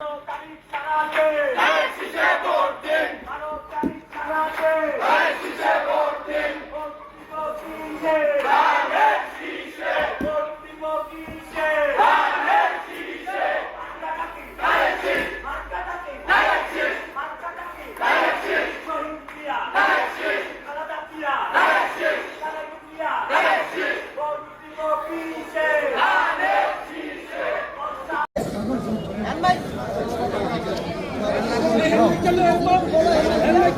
তারিখ ছাড়াতে শীষে ভোট দিন বারো তারিখ ছাড়াতে শীষে ভোট দিন ভোট দিব কিসে ধানের শীষে ভোট দিব কিসে ধানের শীষে মার্কাটাকে ধানের শীষ মার্কাটাকে ধানের শীষ মার্কাটাকে ধানের শীষ শহীদ প্রিয়া ধানের শীষ খালেদা প্রিয়া ধানের শীষ খালেদা প্রিয়া ধানের শীষ ভোট দিব কিসে ধানের শীষে হেলমেট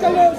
চালো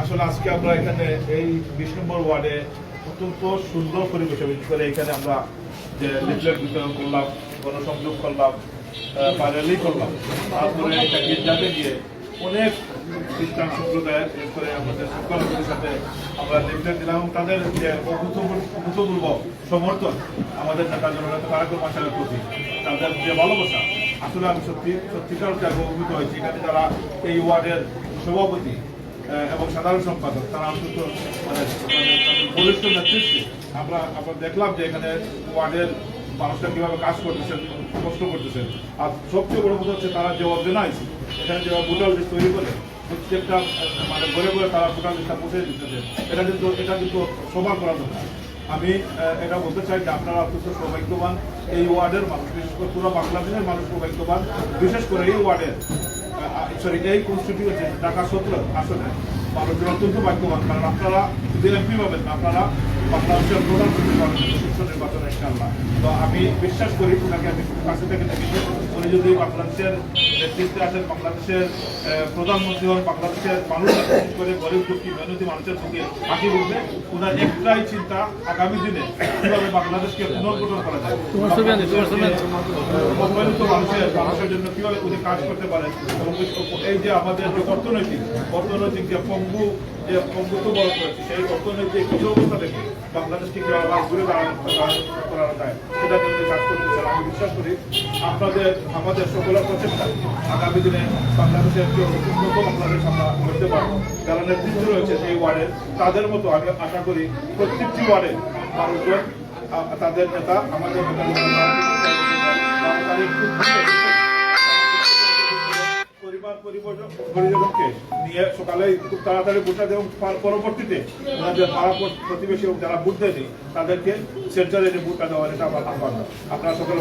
আসলে আজকে আমরা এখানে এই বিশ নম্বর ওয়ার্ডে অত্যন্ত সুন্দর পরিবেশে বিশেষ করে এখানে আমরা যে লিফলেট বিতরণ করলাম, গণসংযোগ করলাম বা করলাম, তারপরে গির্জাতে গিয়ে অনেক খ্রিস্টান সম্প্রদায়ের, এরপরে আমাদের সংখ্যালঘুদের সাথে আমরা লিফলেট দিলাম। তাদের যে অভূতপূর্ব সমর্থন আমাদের নেতা জননেতা তারাকুর মাসালের প্রতি, তাদের যে ভালোবাসা, আসলে আমি সত্যি সত্যিকার অর্থে আমি অভিভূত হয়েছি। এখানে তারা এই ওয়ার্ডের সভাপতি এবং সাধারণ সম্পাদক, তারা অন্তত মানে বলিষ্ঠ নেতৃত্বে। আমরা আমরা দেখলাম যে এখানে ওয়ার্ডের মানুষরা কীভাবে কাজ করতেছেন, কষ্ট করতেছেন। আর সবচেয়ে বড় কথা হচ্ছে তারা যে অর্গানাইজ এখানে যে ভোটার লিস্ট তৈরি করে, প্রত্যেকটা মানে ঘরে ঘরে তারা ভোটার লিস্টটা পৌঁছে দিতেছে। এটা কিন্তু এটা কিন্তু সভা করা দরকার। আমি এটা বলতে চাই যে আপনারা অত্যন্ত সৌভাগ্যবান, এই ওয়ার্ডের মানুষ, বিশেষ করে পুরো বাংলাদেশের মানুষ সৌভাগ্যবান। বিশেষ করে এই ওয়ার্ডের সরি এই কনস্টিটিউয়েন্সি ঢাকা সতেরো আসলে মানুষের অত্যন্ত ভাগ্যবান। কারণ আপনারা যদি এমপি পাবেন আপনারা বাংলাদেশের প্রধানমন্ত্রী পাবেন সুস্থ নির্বাচনে ইনশাল্লাহ তো আমি বিশ্বাস করি ওনাকে আমি কাছে থেকে দেখেছি। উনি যদি বাংলাদেশের নেতৃত্বে আছেন বাংলাদেশের প্রধানমন্ত্রী হন বাংলাদেশের মানুষ করে গরিব দুঃখী মেহনতি মানুষের মুখে হাসি উঠবে ওনার একটাই চিন্তা আগামী দিনে কীভাবে বাংলাদেশকে পুনর্গঠন করা যায়। অবহেলিত মানুষের মানুষের জন্য কীভাবে উনি কাজ করতে পারেন। এবং এই যে আমাদের যে অর্থনৈতিক অর্থনৈতিক যে পঙ্গু যে পঙ্গুত্ব বড় করেছে, সেই অর্থনৈতিক কিছু অবস্থা থেকে বাংলাদেশকে আবার ঘুরে দাঁড়ানো করানো যায় সেটা জন্য কাজ করতেছেন আমি বিশ্বাস করি আপনাদের, আমাদের সকলের প্রচেষ্টা আগামী দিনে বাংলাদেশের একটি উন্নত বাংলাদেশ আমরা করতে পারব। যারা নেতৃত্ব রয়েছে এই ওয়ার্ডের তাদের মতো আমি আশা করি প্রত্যেকটি ওয়ার্ডে মানুষজন তাদের নেতা, আমাদের নেতা পরিবার খুব তাড়াতাড়ি পরবর্তীতে প্রতিবেশী এবং যারা ভোট তাদেরকে সেন্টারে এনে ভোটটা দেওয়ার এটা আমার আহ্বান আপনারা সকলে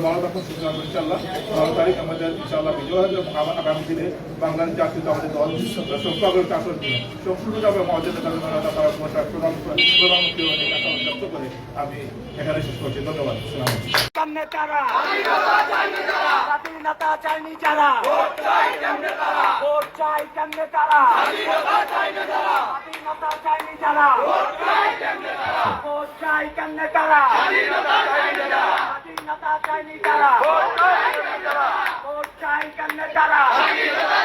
করে আমি এখানে শেষ করছি ধন্যবাদ সামনে তারা। স্বাধীনতা চাইনি যারা। ভোট চাই কেমনে তারা? ভোট চাই কেমনে তারা স্বাধীনতা চাইনি যারা। ভোট চাই কেমনে তারা? ভোট চাই কেমনে তারা স্বাধীনতা চাইনি যারা। ভোট চাই কেমনে তারা? ভোট চাই কেমনে তারা স্বাধীনতা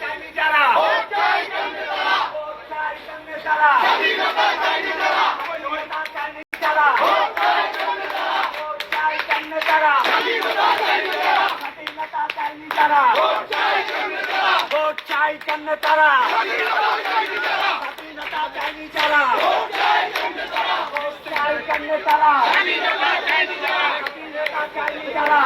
চাইনি যারা ভোট চাই কেমনে তারা ভোট চাই কেমনে তারা স্বাধীনতা চাইনি যারা স্বাধীনতা চাইনি যারা ভোট চাই কেমনে তারা ভোট চাই কেমনে তারা স্বাধীনতা চাইনি যারা স্বাধীনতা চাইনি যারা ভোট চাই কেমনে তারা ভোট চাই কেমনে তারা স্বাধীনতা চাইনি তারা ভোট চাই কেমনে তারা স্বাধীনতা চাইনি যারা